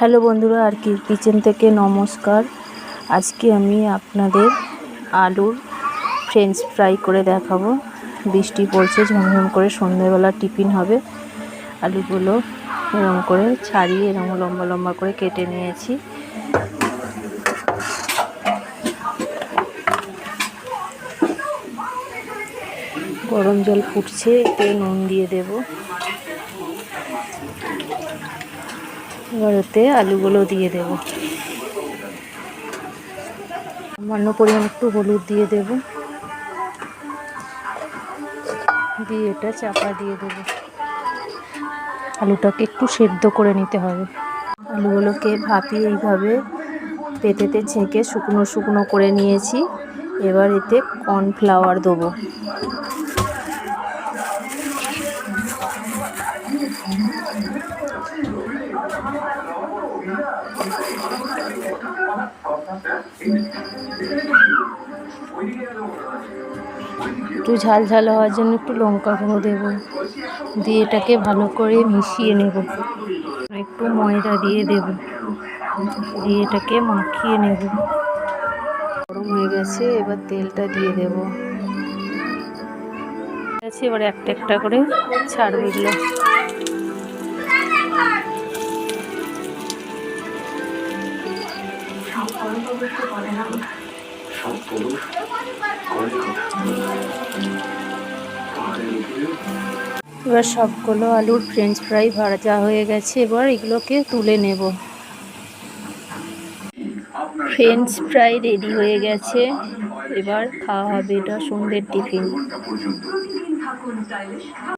Hello বন্ধুরা, আর কি kitchen থেকে নমস্কার। আজকে আমি আপনাদের আলুর ফ্রেঞ্চ ফ্রাই করে দেখাবো। বৃষ্টি পড়ছে, ঝমঝম করে সন্ধ্যেবেলা টিফিন হবে। আলুগুলো এরকম করে ছাড়িয়ে এরকম লম্বা লম্বা করে কেটে নিয়েছি। গরম জল ফুটছে, এতে নুন দিয়ে দেব। এবার ওতে আলুগুলো দিয়ে দেব। সামান্য পরিমাণ একটু হলুদ দিয়ে দেব। দিয়ে এটা চাপা দিয়ে দেব। আলুটাকে একটু সেদ্ধ করে নিতে হবে। আলুগুলোকে ভাপিয়ে এইভাবে পেতেতে ছেঁকে শুকনো শুকনো করে নিয়েছি। এবার এতে কর্নফ্লাওয়ার দেবো। একটু ঝাল ঝাল হওয়ার জন্য একটু লঙ্কা গুঁড়ো দেবো। দিয়ে এটাকে ভালো করে মিশিয়ে নেব। একটু ময়দা দিয়ে দেব। দিয়ে এটাকে মাখিয়ে নেব। গরম হয়ে গেছে, এবার তেলটা দিয়ে দেব। এবার একটা একটা করে ছাড়বে এগুলো এবার সবগুলো আলুর ফ্রেঞ্চ ফ্রাই ভাজা হয়ে গেছে, এবার এগুলোকে তুলে নেব। ফ্রেঞ্চ ফ্রাই রেডি হয়ে গেছে, এবার খাওয়া হবে এটা সন্ধ্যের টিফিন